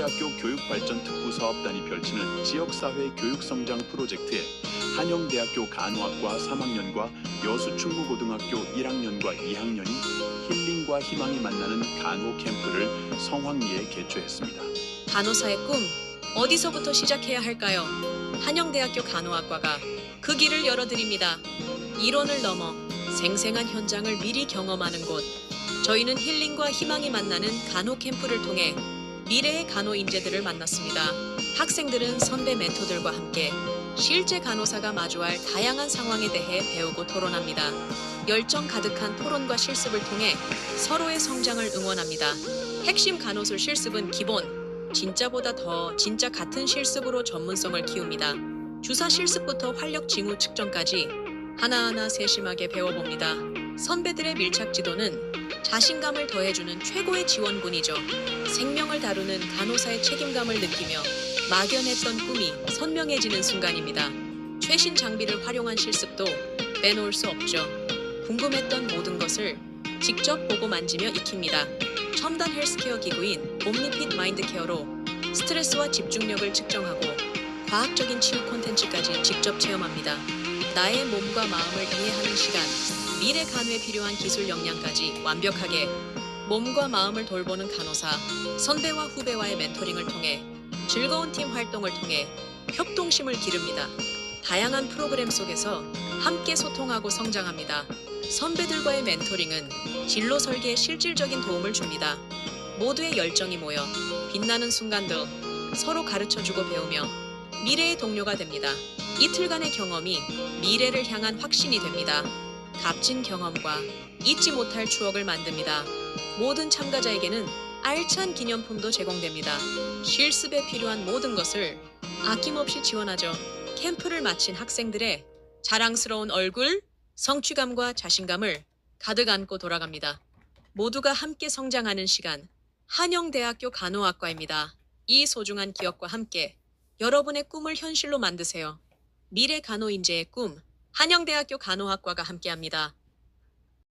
대학교 교육발전특구 사업단이 펼치는 지역사회 교육성장 프로젝트에 한영대학교 간호학과 3학년과 여수충무고등학교 1학년과 2학년이 힐링과 희망이 만나는 간호 캠프를 성황리에 개최했습니다. 간호사의 꿈 어디서부터 시작해야 할까요? 한영대학교 간호학과가 그 길을 열어드립니다. 이론을 넘어 생생한 현장을 미리 경험하는 곳. 저희는 힐링과 희망이 만나는 간호 캠프를 통해 미래의 간호 인재들을 만났습니다. 학생들은 선배 멘토들과 함께 실제 간호사가 마주할 다양한 상황에 대해 배우고 토론합니다. 열정 가득한 토론과 실습을 통해 서로의 성장을 응원합니다. 핵심 간호술 실습은 기본, 진짜보다 더 진짜 같은 실습으로 전문성을 키웁니다. 주사 실습부터 활력 징후 측정까지 하나하나 세심하게 배워봅니다. 선배들의 밀착 지도는 자신감을 더해주는 최고의 지원군이죠. 생명을 다루는 간호사의 책임감을 느끼며 막연했던 꿈이 선명해지는 순간입니다. 최신 장비를 활용한 실습도 빼놓을 수 없죠. 궁금했던 모든 것을 직접 보고 만지며 익힙니다. 첨단 헬스케어 기구인 옴니핏 마인드케어로 스트레스와 집중력을 측정하고 과학적인 치유 콘텐츠까지 직접 체험합니다. 나의 몸과 마음을 이해하는 시간, 미래 간호에 필요한 기술 역량까지 완벽하게 몸과 마음을 돌보는 간호사, 선배와 후배와의 멘토링을 통해 즐거운 팀 활동을 통해 협동심을 기릅니다. 다양한 프로그램 속에서 함께 소통하고 성장합니다. 선배들과의 멘토링은 진로 설계에 실질적인 도움을 줍니다. 모두의 열정이 모여 빛나는 순간들 서로 가르쳐주고 배우며 미래의 동료가 됩니다. 이틀간의 경험이 미래를 향한 확신이 됩니다. 값진 경험과 잊지 못할 추억을 만듭니다. 모든 참가자에게는 알찬 기념품도 제공됩니다. 실습에 필요한 모든 것을 아낌없이 지원하죠. 캠프를 마친 학생들의 자랑스러운 얼굴, 성취감과 자신감을 가득 안고 돌아갑니다. 모두가 함께 성장하는 시간. 한영대학교 간호학과입니다. 이 소중한 기억과 함께 여러분의 꿈을 현실로 만드세요. 미래 간호 인재의 꿈. 한영대학교 간호학과가 함께합니다.